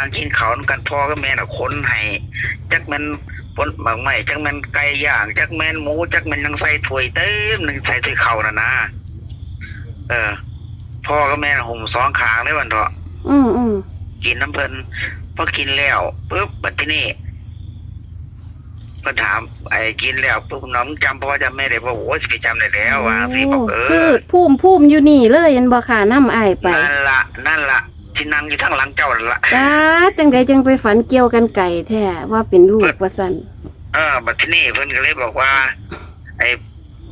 างกินเขาวนำกันพ่อกับแม่น่ะคนให้จักแมันผลบางไม้จักแมันไก่ย่างจักแมันหมูจักแมันยังใส่ถ้วยเต็มหนึงใส่ถ้วยข้าวน่ะนะเออ พ่อกับแม่น่ะห่มสองขางเลยวันเถาะ อืมอืมกินน้ำเพิ่นพอกินแล้วปุ๊บบัดที่นี่เพิ่นถามไอ้กินแล้วปุ๊บน้องจำพ่อจำแม่ได้บ่โอ้ยสิไปจำได้แล้วว่าสิบอกเอคืออภูมิภูมิอยู่นี่เลยเห็นบ่ค่ะน้ำอายไป นั่นละนั่นละ ที่นั่งอยู่ทางหลังเจ้านั่นละจ้าจังใดจังไปฝันเกี่ยวกันไก่แท้ว่าเป็นลูกว่าซั่นเออบัดที่นี่เพิ่นก็เลยบอกว่า ไอ้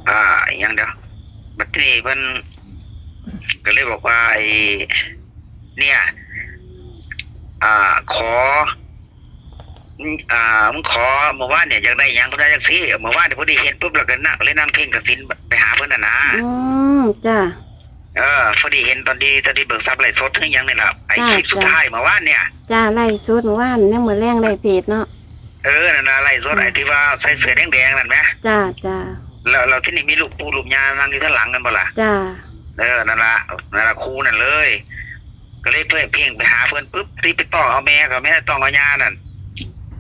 อ่าอหย่างเดียวบัดที่นี่เพิ่นก็เลยบอกว่าไอ้เนี่ย อ่าขออืมอ่ามึงขอเมื่อวานเนี่ยอยากได้หยังก็ได้จังซี่เมื่อวานเนี่ยพอดีเห็นปุ๊บแล้วก็นั่งเลยนั่งเพ่งกับสินไปหาเพิ่นน่ะนะอืมจ้า เออพอดีเห็นตอนที่ตอนที่เบิกทรัพย์ไรสดถึงหยังนี่แหละไอ้จ้ะคลิปสุดจ้ะท้ายเมื่อวานเนี่ย จ้าไล่สุดเมื่อว่านยังมื้อแรงได้เพจเนาะเออนั่นน่ะไรสดไอ้ที่ว่าใส่เสื้อแดงๆนั่นไหมจ้าจ้าแล้วเราที่นี่มีลูกปูลูกยานั่งอยู่ข้างหลังกันบ่ล่ะจ้าเออนั่นละนั่นละครูนั่นเลย ก็เลยเพื่อนเพ่งไปหาเพื่อนปุ๊บที่ไปต่อเอาแม่กับแม่ต้องเอายานั่น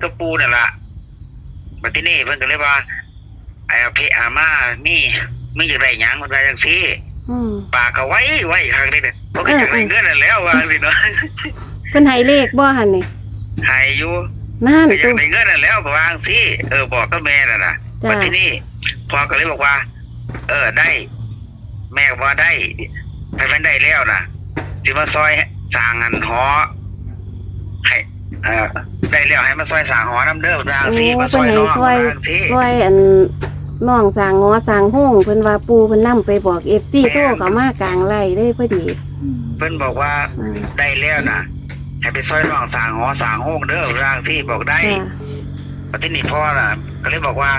ก็ปูนั่นละมาที่นี่เพื่อนก็เลยว่าไอ้อภิอามามีมีอย่างไรหยังมันไรจังซี่ อืมปากก็ไว้ไว้ข้างนี้เนี่ยเพราะก็อยากได้เงินนั่นแล้วว่าสิเนาะเพิ่นให้เลขบ่หั่นนี่หายอยู่นั่นก็อยาตักวได้เงินนั่นแล้วก็วางสิเออบอกกับแม่น่ะนะจ้ามาที่นี่พ่อก็เลยบอกว่า เออได้ แม่ก็ว่าได้ให้มันได้แล้วนะสิมาซอยสร้างอันหอให้เออได้แล้วให้มาซอยสร้างหอน้ำเด้อสร้างโอ้สิมาซเพิ่อนยให้น้องซอยสร้างสิ ซอยอัน น้องสร้างงอสร้างห้องเพิ่นว่าปูเพิ่นนํไปบอก FC โทรเข้ามากลางไร่เลยพอดีเพิ่นบอกว่าอ่าได้แล้วนะให้ไปซอยน้องสร้างหอสร้างห้องเด้อสร้างสิบอกได้จ้าปฏินี่พ่อน่ะ ก็เลยบอกว่า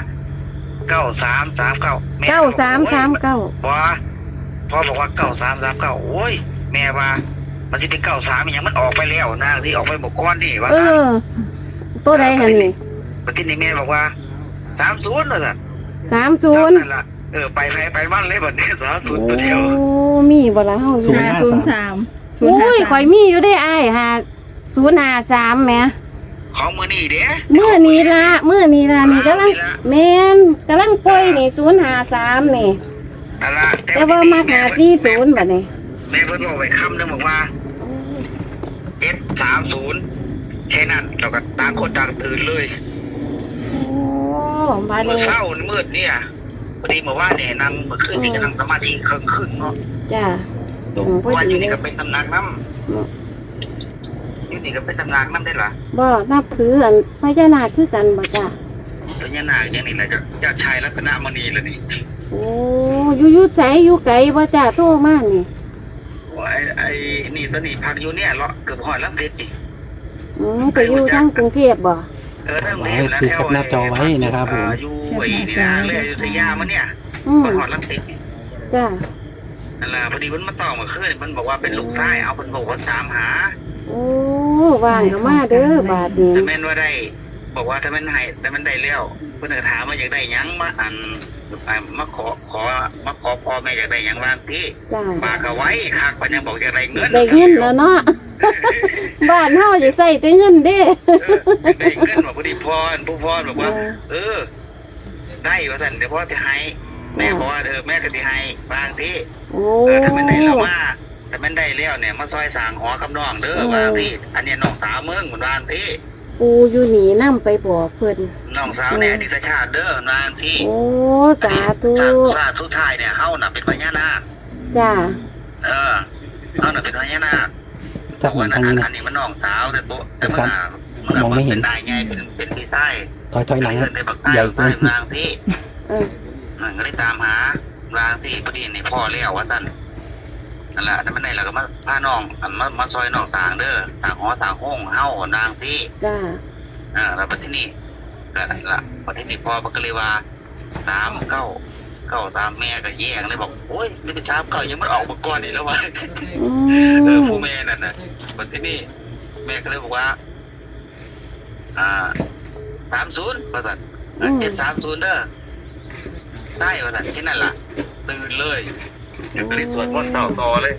เก้าสามสามเก้าเก้าสามสามเก้าว่าพ่อบอกว่าเก้าสามสามเก้าโอ้ย แม่ว่า มันจะเป็นเก้าสามอย่างมันออกไปแล้วนะที่ออกไปบอกก้อนนี่ว่าเออตัวใดหั่นนี่ปฏินี่แม่บอกว่าสามศูนย์เลยน่ะ สามศูนย์นั่นล่ะเออไปไปไปมันเลยแบบนี้สามศูนย์โอ้ตัวเดียวมีบ่ละเฮาอยู่ห้าศูนย์สามศูนย์โอ้ห้ายสามข่อยมีอยู่ได้อ้ายหาศูนย์หาสามแหมของมือนี่เด้มื้อนี้ละมื้อนี้ละนี่กำลังแม่นกำลังป่วยนี่ศูนย์หาสามนี่ นั่นล่ะแต่ว่ามาหาที่ศูนย์บัดนี้แม่เพิ่นบอกไว้คำนึงบอกว่าเอสสามศูนย์แค่นั้นเราก็ต่างคนต่างตื่นเลยโอ้ บาดเมื่อนี้เช้ามืดเนี่ยพอดีเมื่อวานเนี่ยนั่งเมื่อคืนนี่ก็นั่งสมาธิครึ่งครึ่งๆเนาะจ้าตรงเพพอราะว่าอดียู่เลนี่ย ก็เป็นตำหนักน้ำอยู่นี่ก็เป็นตำหนักน้ำได้เหรอบ่นับถืออันพญานาคคือกันบ่จ้าพญานาคอย่างนี้แหละจะจะชายลักษณะมณีเลยนี่โอ้อยู่อยู่ไสอยู่ไกลบ่จ้าโทรมานี่ว่าไอ้ไอ้นี่ตอนนี้พักอยู่เนี่ยเลาะเกือบหอดลังเสร็จนี่อืมไปอยู่ทางกรุงเทพบ่เออทั้ง ไว้ถือแคปหน้าจอไว้นะครับผมอ่าอยู่ไอ้นี่นะเลยอยุธยามาเนี่ยอืมก็หอดลังเสร็จนี่จ้านั่นแหละพอดีมันมาต่อมาคืนมันบอกว่าเป็นลูกชายเอาเป็นบอกว่าตามหาโอ้ว่างก็มาเด้อบาดนี้แต่แม่นว่าได้ บอกว่าถ้ามันให้แต่มันได้แล้วเพื่อนก็ถามว่าอยากได้หยังมาอันอ่ามาขอขอมาขอพ่อแม่อยากได้หยังบ้างที่จ้าปากเอาไว้คักมันยังบอกอยากได้เงินได้เงินแล้วเนาะ บ้านเฮาจะใส่แต่เงินเด้ เอออยากได้เงินบอกพอดีพรผู้พรบอกว่า เออ ได้ว่าสันเดี๋ยวพ่อจะให้ แม่บอกว่าเออแม่ก็จะให้บางที่โอ้ เออถ้ามันได้แล้วว่าถ้ามันได้แล้วเนี่ยมาซอยสร้างหอคำน้องเด้อเออบางที่อันเนี้ยน้องสาวเมืองเหมือนบางที่ปูอยู่หนีนํไปบอกเพิ่นน้องสาวเนี่ยอดิตชาติเด้อบางที่โอ้ สาธุสาธุทายเนี่ยเฮาน่ะเป็นพญานาคจ้าเออเฮาน่ะเป็นพญานาค จับเหมือนทางนี้นะ อันนี้มันน้องสาวแต่ตัวแต่มันครับน่ะมันน่ะมองไม่เห็นป็ได้ไงเป็นเป็นพี่ใต้ถอยถอยหลังครับในบักใหญ่ใต้เกินบางที่เออมันก็ได้ตามหาบางที่พอดีในพ่อเลี้ยวว่าซั่นนั่นแหละแต่มันได้แล้วก็มาพาน้องอันมามาซอยน้องสางเด้อสางหอสางห้องเฮานางที่จ้าอ่าแล้วบัดที่นี่ก็นั่นละบัดที่นี่พ่อมันก็เลยว่าสามเก้า เก้าสามแม่ก็แย่งเลยบอกโอ้ยไม่ได้ชามเก้ายังมันออกมาก่อนอีกแล้ววะอืเออมผู้แม่นั่นน่ะบัดที่นี่แม่ก็เลยบอกว่า อ่าสามศูนย์ประสันเจ็ดสามศูนย์เด้อได้ประสันที่นั่นล่ะตื่นเลยเดี๋ยวก็เลยสวดมนต์ต่อต่อเลย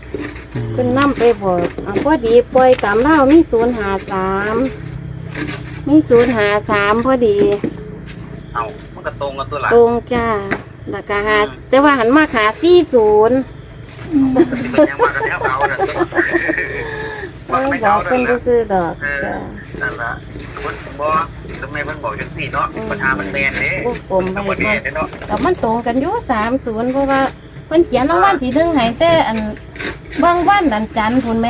เพิ่นนํไปบอกอะพอดีปล่อยตามเล่ามีศูนย์หาสามมีศูนย์หาสามพอดี เอามันก็ตรงกันตัวหลังตรงจ้า ราคาหาแต่ว่าหันมาขาสี่ศูนย์เป็นยังว่ากันแล้วเอาน่ะเออบอกเพิ่นซื้อๆดอกเออจ้านั่นล่ะเพิ่นบอกทำไมเพิ่นบอกจังซี่เนาะปัญหามันแม่นเด้พวกกลมไปทั้งหมดหมนี้ดเนาะแต่มันตรงกันอยู่สามศูนย์เพราะว่าเพิ่นเขียนรางวัลที่หนึ่งให้แต่อันบางวันอันจันทร์พุ่นไหม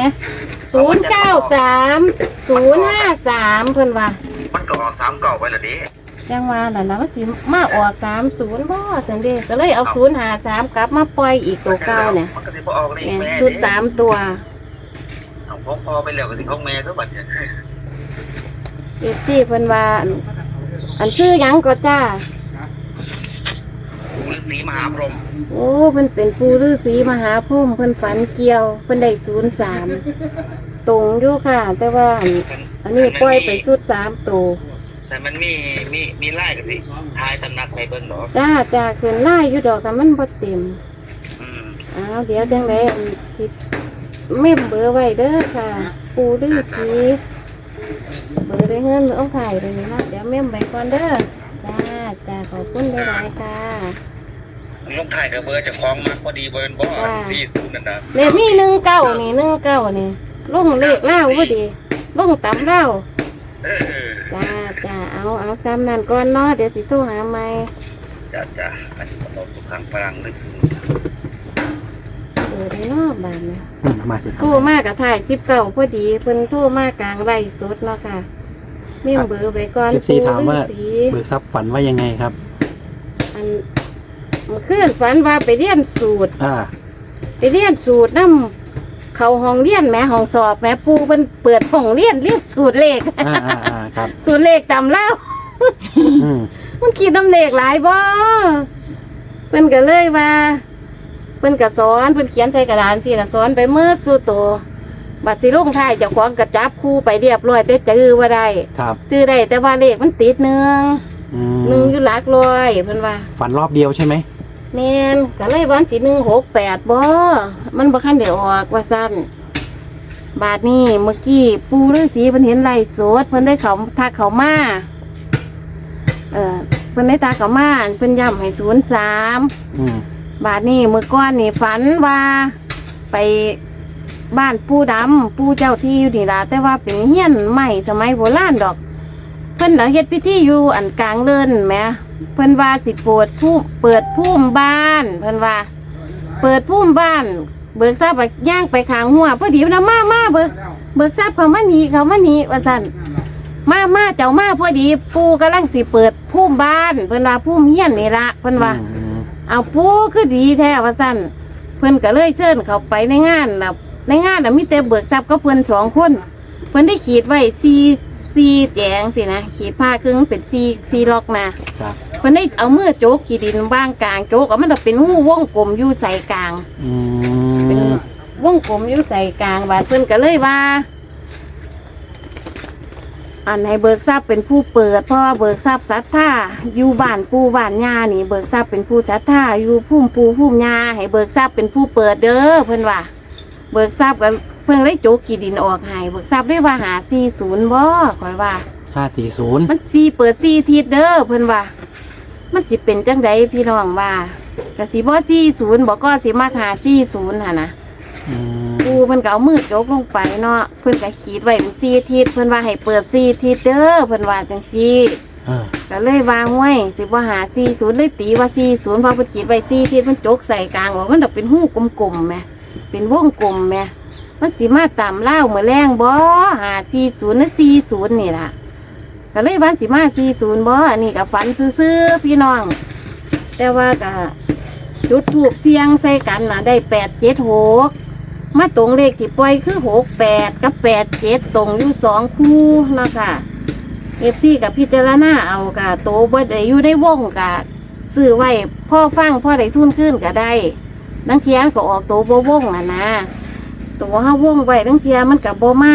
ศูนย์เก้าสามศูนย์ห้าสามเพิ่นว่ามันก็ออกสามเก่าไปและเดิ จังว่าน่ะนะมันสิมาออกสามศูนย์บ่สันเดก็เลยเอาศูนย์หาสามกลับมาปล่อยอีกตัวเก้าเนี่ยมันก็สิบ่ออกนี่แม่นแม่ชุดสามตัวเอาของพอไปแล้วก็สิของแม่ก็บัดเนี่ยเอฟซีเพิ่นว่าอันอันชื่อหยังก็จ้าฤาษีมหาพรหมโอ้เพิ่นเป็นปูฤาษีมหาพรหมเพิ่นฝันเกี่ยวเพิ่นได้ศูนย์สามตรงอยู่ค่ะ แต่ว่าอันอันนี้ปล่อยไปชุดสามตัว แต่มันมีมีมีไล่กันสิทายตำหนักให้เบิ่งดอกจ้าจ้าขึ้นไล่อยู่ดอกแต่มันบ่เต็มอืมอ้าวเดี๋ยวจังไดอันที่เมมเบอร์ไว้เด้อค่ะ ปูฤาษีเบอร์ได้เงินเอาถ่ายเลยนะเดี๋ยวเมมไว้ก่อนเด้อจ้าจ้าขอบคุณหลายๆค่ะลงถ่ายกับเบอร์เจะคล้าของมาพอดีเบอร์บ่ว่าที่ศูนย์นั่นน่ะเลขมีหนึ่งเก้านี่หนึ่งเก้านี่ลงเลขเล่าพอดีลงตำเล่าเออ จ้าจ้าเอาเอาซ้ำนั่นก่อนเนาะเดี๋ยวสิโทรหาใหม่จ้าจ้าอันนี้ก็ตกทุกครั้งพลังนึกถึงเออได้เนอกบ้านนะอืมมาสิครัโทรบมากกับถ่ายสิบเก้าพอดีเพิ่นโทรมากลางไรสดเนาะค่ะเมมเบอร์ไว้ก่อนเอฟซีถามว่าปู่ฤษี เบิกทรัพย์ฝันว่ายังไงครับ อันเมื่อคืนฝันว่าไปเรียนสูตร อ่า ไปเรียนสูตรน้ำ เขาห้องเรียนแหม่ห้องสอบแหม่ปูมันเปิดห้องเรียนเรียนสูตรเลข อ่าอ่าอ่าครับ สูตรเลขจำแล้วอืมมันคิดน้ำเลขหลายบ่เพิ่นก็เลยว่าเพิ่นก็สอนเพิ่นเขียนใส่กระดานสิละสอนไปเมื่อสู่ตัวบัดสิลงท้ายเจ้าของกระจับคู่ไปเรียบร้อยแต่จื้อว่าได้ครับจื้อได้แต่ว่าเลขมันติดหนึ่งอืหนึ่งมอยู่หลักร้อยเพิ่นว่าฝันรอบเดียวใช่ไหม แม่นก็เลยวันสิหนึ่งหกแปดบ่มันบ่คันเดี๋ยวออกว่าสั้นบาทนี้เมื่อกี้ปูฤาษีเพิ่นเห็นไล่สดเพิ่นได้เขาทักเขามาเออเพิ่นได้ทักเขามาอันเพิ่นย้ำให้ศูนย์สามอืมบาทนี้เมื่อก่อนนี่ฝันว่า ไปบ้านปูดำปูเจ้าที่อยู่นี่ล่ะแต่ว่าเป็นเฮียนใหม่สมัยโบราณดอก เพิ่นน่ะเฮ็ดพิธีอยู่อันกลางเลินแหม เพิ่นว่าสิเปิดผู้เปิดพุ่มบ้าน เพิ่นว่า เปิดพุ่มบ้าน เบิกทราบไปย่างไปขางหัวพอดีนะมามาเบิกเบิกทราบเขามานีเขามานีว่าสั่นมามาเจ้ามาพอดี ปูกำลังสิเปิดพุ่มบ้าน เพิ่นว่าพุ่มเฮียนนี่ละเพิ่นว่าอืมเอาปูคือดีแท้ว่าสั่นเพิ่นก็เลยเชิญเขาไปในงานแล้วในงานน่ะมีแต่เบิกทรัพย์ก็เพิ่นสองคนเพิ่นได้ขีดไว้ซีซีแจงสินะขีดผ้าครึ่งเป็นซีซีล็อกมาครับ เพิ่นได้เอามือโจกขีดินบ้างกลางโจกเอามันจะเป็นหูวงกลมอยู่ใส่กลาง อืเป็นมวงกลมอยู่ใส่กลางบาดเพิ่นก็เลยว่า อันให้เบิกทรัพย์เป็นผู้เปิด เพราะว่าเบิกทรัพย์ศรัทธาอยู่บ้านปู่บ้านย่านี่ เบิกทรัพย์เป็นผู้ศรัทธาอยู่พุ่มปู่พุ่มย่าให้เบิกทรัพย์เป็นผู้เปิดเด้อเพิ่นว่า เบิกทรัพย์กันเพิ่นเลยโจกขีดินออกให้เบิกทรัพย์ได้ว่าหา40บ่ข่อยว่า ห้าสี่ศูนย์มันสีเปิดสีทิศเด้อเพิ่นว่า มันสิเป็นจังไดพี่น้องว่ากะสิบ่สี่ศูนย์บอกก็สิมาหาสี่ศูนย์หั่นนะอืมปูเพิ่นก็เอามือจกลงไปเนาะเพิ่นก็ขีดไว้เป็นสี่ทิศเพิ่นว่าให้เปิดสี่ทิศเด้อเพิ่นว่าจังซี่อ่าก็เลยวางไว้สิบ่หาสี่ศูนย์เลยตีว่าสี่ศูนย์เพราะเพิ่นขีดไว้สี่ทิศมันจกใส่กลางว่ามันดอกเป็นหูกลมๆแหมเป็นวงกลมแหมมันสิมาตามเล่าวมื้อแรงบ่หาสี่ศูนย์หรือสี่ศูนย์นี่ล่ะ ก็เลยวันสิมาสี่ศูนย์บ่อันนี้ก็ฝันซื่อๆพี่น้อง แต่ว่าก็จุดถูกเสียงใส่กันนะได้แปดเจ็ดหกมาตรงเลขที่ปล่อยคือหกแปดกับแปดเจ็ดตรงอยู่สองคู่นะค่ะเอฟซีกับพิจารณาเอากะโตบ่ได้อยู่ในวงกะซื้อไว้พ่อฟังพ่อได้ทุนขึ้นก็ได้นังเทียก็ออกโตบ่วงอะนะตัวห้าวงไว้นังเทียมันกับบ่มา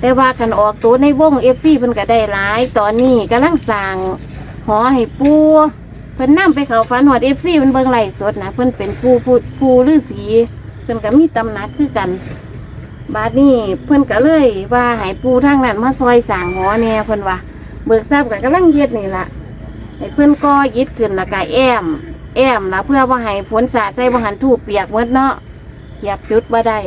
แต่ว่ากันออกตัวในวงเอฟซีเพิ่นก็ได้หลาย ตอนนี้กำลังสั่งหอให้ปูเพิ่นนํไปเขาฝันหอดเอฟซีเพิ่นเบิ่งไล่สดนะเพิ่นเป็นปูปูปูฤาษีเพิ่นก็มีตำหนักคือกัน บาดนี้เพิ่นก็เลยว่าให้ปูทางนั้นมาซอยสร้างหอแหน่เพิ่นว่าเบิกทราบก็กำลังเฮ็ดนี่ละให้เพิ่นก่ออิฐขึ้นแล้วก็แอม แอมละเพื่อบ่าให้ฝนสาดใส่บ่หันถูกเปียกหมดเนาะเหยียบจุดบ่ได้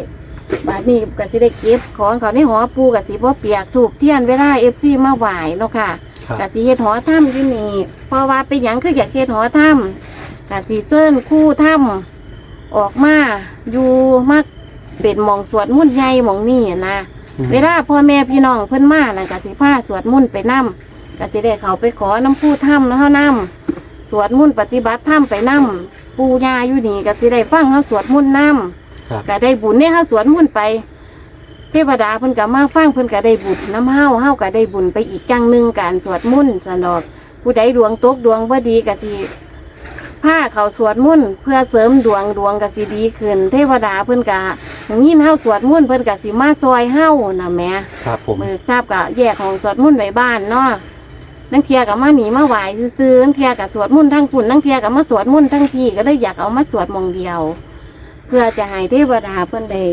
บาดนี้ก็สิได้เก็บของเขาในหอปูก็สิบ่เปียกถูกเทียนเวลา FC มาไหว้เนาะค่ะครับกะสิเฮ็ดหอถ้ำที่นี่เพราะว่าเป็นหยังคืออยากเฮ็ดหอถ้ำกะสิเซิ้นคู่ถ้ำออกมาอยู่มักเป็นหมองสวดมุ่นต์ใหญ่หมองนี่นะ อืม เวลาพ่อแม่พี่น้องเพิ่นมาแล้วกะสิพาสวดมุ่นต์ไปนํกะสิได้เขาไปขอน้ำผู้ถ้ำแล้วเฮานํสวดมุ่นต์ปฏิบัติถ้ำไปนํปู่ย่าอยู่นี่กะสิได้ฟังเฮาสวดมุ่นต์นํ ครับ ก็ได้บุญเนี่ยเฮาสวดมุ่นต์ไป เทวดาเพิ่นก็มาฟังเพิ่นก็ได้บุญน้ำเฮาเฮาก็ได้บุญไปอีกจังหนึ่งการสวดมุ่นต์สนอกผู้ใดดวงตกดวงบ่ดีก็สิผ้าเขาสวดมุ่นต์เพื่อเสริมดวงดวงก็สิดีขึ้น เทวดาเพิ่นก็อย่างนี้เฮาสวดมุ่นต์เพิ่นก็สิมาซอยเฮาน่ะแหม่ ครับผม มือทราบก็แยกของสวดมุ่นต์ไว้บ้านเนาะนั่งเทียกับมาหนีมาไหวซื่อๆนั่งเทียกับสวดมุ่นต์ทั้งปุ่นนั่งเทียกับมาสวดมุ่นต์ทั้งพี่ก็เลยอยากเอามาสวดหมองเดียว เพื่อจะให้เทวดาเพิ่นได้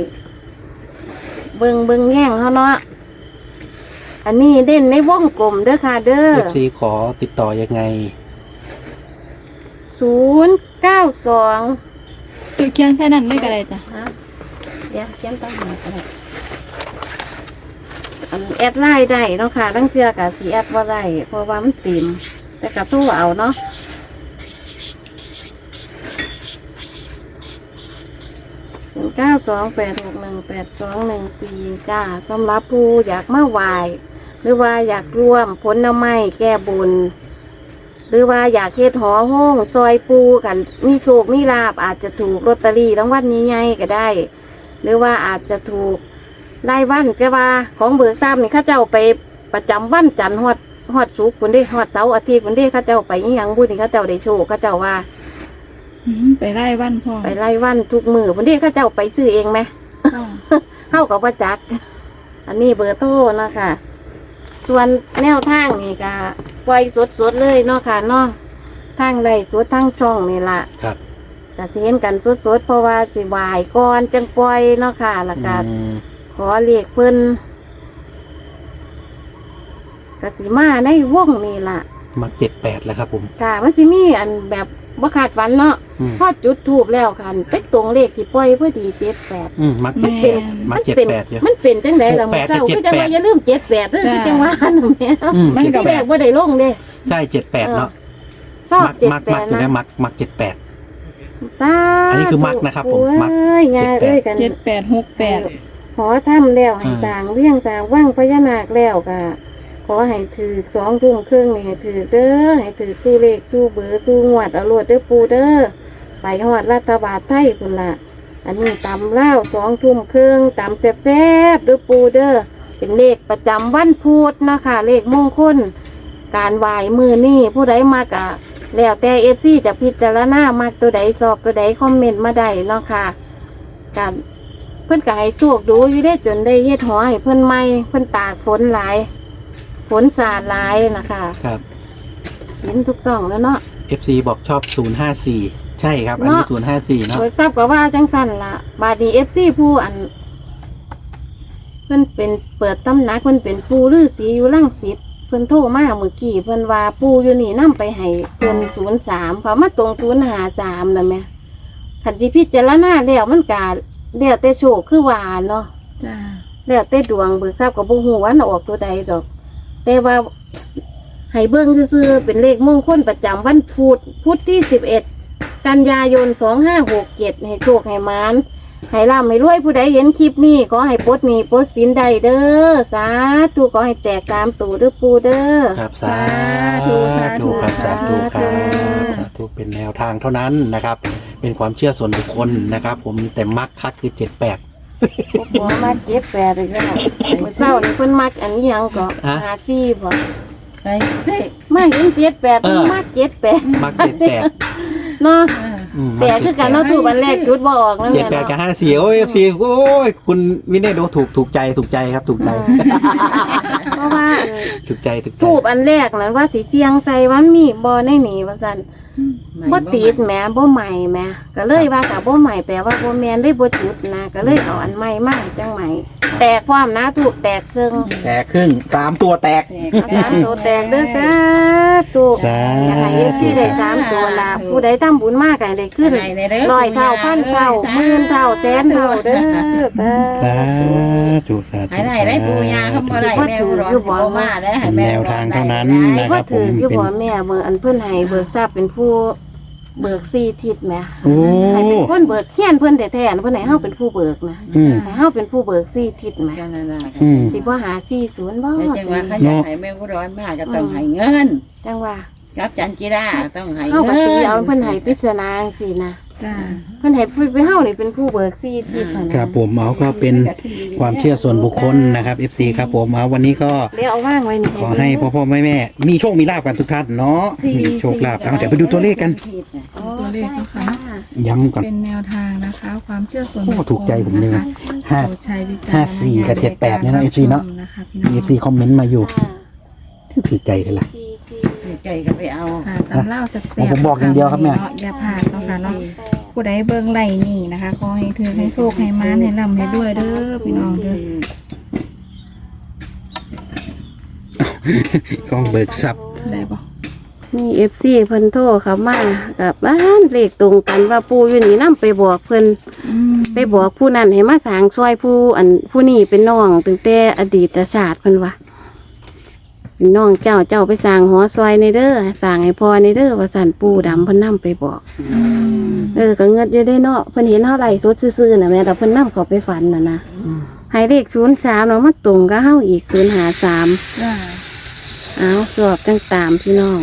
เบิงเบิงแย่งเขาเนาะอันนี้เด่นในวงกลมเด้อค่ะ เด้อเอฟซีขอติดต่อยังไงศูนย์เก้าสองคือเขียนใส่นั่นเลยก็ได้จ้ะฮะเดี๋ยวเขียนตั้งหาก็ได้อันแอดไลน์ได้เนาะค่ะตั้งเทือกับสีแอดว่าได้เพราะว่ามันเต็มแต่กับตู้เอาเนาะ เก้าสองแปดหกหนึ่งแปดสองหนึ่งสี่จ้าสำหรับผู้อยากมาไหวหรือว่าอยากร่วมผลน้ำไม้แก้บุญ หรือว่าอยากเฮ็ดหอห้องซอยปูกันมีโชคมีลาบอาจจะถูกลอตเตอรี่รางวัลใหญ่ๆก็ได้ หรือว่าอาจจะถูกรายวันก็ว่าของเบิกทราบนี่ข้าเจ้าไปประจำวันจันทร์ฮอดฮอดสุกคนได้ฮอดเสาร์อาทิตย์คนได้ข้าเจ้าไปอีหยังบุญนี่ข้าเจ้าได้โชคข้าเจ้าว่า อืมไปไล่วันพ่อไปรายวันทุกมือคนได้เข้าเจ้าไปซื้อเองไหมพ่อเข้ากับว่าจัก อันนี้เบอร์โทรเนาะคะ ส่วนแนวทางนี่ก็ปล่อยสดๆเลยเนาะค่ะเนาะทางไรสดทางช่องนี่ล่ะครับ จะเห็นกันสดๆเพราะว่าสิวายก่อนจังปล่อยเนาะค่ะแล้วก็ อืมขอเรียกเพิ่นกสิมาในวงนี่ล่ะ มาเจ็ดแปดแล้วครับผม ค่ะมันสิมีอันแบบบ่ขาดฝันเนาะอืม พอจุดทูบแล้วค่ะเป็นตรงเลขที่ปล่อยพอดีเจ็ดแปด อืมมาเจ็ดแปดมาเจ็ดเป็นแปดเยอะ มันเป็นจังไดล่ะหกมื้แปอดเช้ากับคือจังว่า78อย่าลืมเจ็ดแปดเด้อคือจังว่านั่นแหม่อืมมันเจ็ดก็ที่แปแรดกบ่ได้ลงเด้ใช่เจ็ดแปดเนาะชอบมักเจ็ดมักแปมักดอยู่นะนะมักมักเจ็ดแปด สาอันนี้คือมักนะครับผมมักเอ้ยยาเอ้ยกันเจ็ดแปดหกแปดขอทำแล้วให้อืมสร้างเวียงสร้างว่างพญานาคแล้วก็ ขอให้ถือสองทุ่มครึ่งนี่ให้ถือเด้อให้ถือสู้เลขสู้เบอร์สู้งวดเอารวดเด้อปูเด้อไปฮอดรัฐบาลไทยคุณละอันนี้ตำเล่าสองทุ่มครึ่งตำแซ่บๆเด้อปูเด้อเป็นเลขประจำวันพุธนะคะ เลขมงคลการไหวมือนี่ผู้ใดมากะแล้วแต่เอฟซีจะพิจารณามากตัวใดสอบตัวใดคอมเมนต์มาได้เนาะค่ะการเพิ่อนก็ให้สวกดูอยู่ได้จนได้เฮ็ดหอให้เพิ่อนใหม่เพิ่อนตากฝนหลาย ฝนสาดหลายนะคะครับ เห็นทุกซ่องแล้วเนาะ FC บอกชอบศูนย์ห้าสี่ใช่ครับ อันนี้ เนาะศูนย์ห้าสี่เนาะ โดยทราบก็ว่าจังสั่นละบาดนีเอฟซีผู้อันเพิ่นเป็นเปิดตำหนักเพิ่นเป็นปูฤาษีอยู่ล่างสิบเพิ่นโทรมาเมื่อกี้เพิ่นว่าปูอยู่นี่นํไปให้เพิ่นศูนย์สามเขามาตรงศูนย์หาสามนะแม่ขันจิพิจารณาแล้วมันกาแล้วแต่โชคคือว่าเนาะจ้าแล้วแต่ดวงเบิกทราบกับบุหัวามันออกตัวใดดอก แต่ว่าให้เบิ้งซื่อๆเป็นเลขมงคลประจำวันพุธพุธที่สิบเอ็ดกันยายนสองห้าหกเจ็ดให้โชคให้มานให้ร่ำให้รวยผู้ใดเห็นคลิปนี้ขอให้ปลดหนี้ปลดสินใดเด้อสาธุขอให้แตกตามตู่เด้อปูเด้อ ครับสาธุสาธุธุครับสาธุครัสาบสาธุเป็นแนวทางเท่านั้นนะครับ เป็นความเชื่อส่วนบุคคลนะครับ ผมแต่มักคัดคือเจ็ดแปด หัวมาเจ็บแปดเลยก็มื้อเศร้านี่เพิ่นมักอันนี้ยังก็ฮะ หาซี่บ่ใส่เซ่ไม่เห็นเจ็ดแปดเพิ่นเออมักเจ็ดแปดมักเจ็ดแปดเนาะอืมแต่คือการเนาะถูกวันแรกจุดบออกนั่นแหเจ็ดละแปดกับเนาะห้าสี่โอ้ยเอฟซีโอ้ยคุณวินเนโดถูกถูกใจถูกใจครับ ถูกใจเพราะว่าถูกใจถูกใจถูกอันแรกนั้นว่าสีเสียงใส่วันมีบอในหนีว่าสัน บ่ติดแหม่บ่ใหม่แหม่ก็เลยว่าถ้าบ่ใหม่แปลว่าบ่แม่นได้บ่จุดนะ ก็เลยเอาอันใหม่มาให้จังใหม่ แตกความนะถูกแตกครึ่งแตกครึ่งสามตัวแตก สามตัวแตกเด้อสาธุสาอยากให้เอฟซีได้สามตัวละผู้ใดทำบุญมากก็ให้ได้ขึ้นร้อยเท่าพันเท่าหมื่นเท่าแสนเท่าเด้อสาสาธุธุสาธุให้ได้ได้ปูยาเขาบ่ได้แม่ร้อนสิบ่มาได้ให้เป็นแม่แนวทางเท่านั้นนะคว่ารับผถืมออยู่เป็น บ่แม่เบิกอันเพิ่นให้เบิกทราบเป็นผู้ เบิกซี่ทิศแหม่โอ้ ให้เป็นคนเบิกเฮียนเพิ่นแท้ๆนะเพิ่นให้เฮาเป็นผู้เบิกนะอืม ให้เฮาเป็นผู้เบิกซี่ทิศแหม่กันนั่นน่ะอืม สิบ่หาซี่ศูนย์บ่แต่จังว่าเขาอยากให้แม่ร้อนมากก็ต้องให้เงิน จังว่ากับจันจิราต้องให้เฮาก็เงิตีนเอาเพิ่นให้ปริศนาจังซี่นะ จ้าเพิ่นให้เป็นเฮานี่เป็นผู้เบิกซี่ทิศเท่านั้นครับผมเอาก็เป็นความเชื่อส่วนบุคคลนะครับ FC ครับผมเอาวันนี้ก็เดี๋ยวเอาว่างไว้นี่ขอให้พ่อพ่อแม่แม่มีโชคมีลาบกันทุกท่านเนาะมีโชคลาภเอาเดี๋ยวไปดูตัวเลขกันอ๋อตัวเลขเนาะค่ะย้ำก่อนเป็นแนวทางนะคะ ความเชื่อส่วนโอ้ถูกใจผมเลยนะห้าโปรดใช้วิจารณญณห้าสี่กับเจ็ดแปดเนี่ยนะ FC เนาะนะคะพี่น้อง FC คอมเมนต์มาอยู่ถือใจเลยล่ะ ใจก็ไปเอา ค่ะตำเล่าแซ่บๆผมบอกอย่างเดียวครับแม่เนาะอย่าพลาดเนาะค่ะเนาะผู้ใดเบิ่งไหลนี่นะคะขอให้ถือให้โชคให้มานให้ร่ำให้ด้วยเด้อพี่น้องเด้อ กล้องเบิกทรัพย์ได้บ่มีเอฟซีเพิ่นโทรเข้ามากับบ้านเลขตรงกันว่าปูอยู่นี่นํไปบอกเพิ่นอืมไปบอกผู้นั้นให้มาสร้างซอยผู้อันผู้นี้เป็นน้องตั้งแต่อดีตศาสตร์เพิ่นว่า เป็นน้องเจ้าเจ้าไปสร้างหอซอยในเด้อสร้างให้พ่อในเด้อว่าสั่นปูดำเพิ่นนํไปบอกอืมเออก็เงินอยู่ได้เนาะเพิ่นเห็นเฮาไล่สดซื่อๆน่ะแม่แต่เพิ่นนํเขาไปฝันน่ะนะให้เลข03เนาะมาตรงกับเฮาอีก053จ้าเอาสอบจังตามพี่น้อง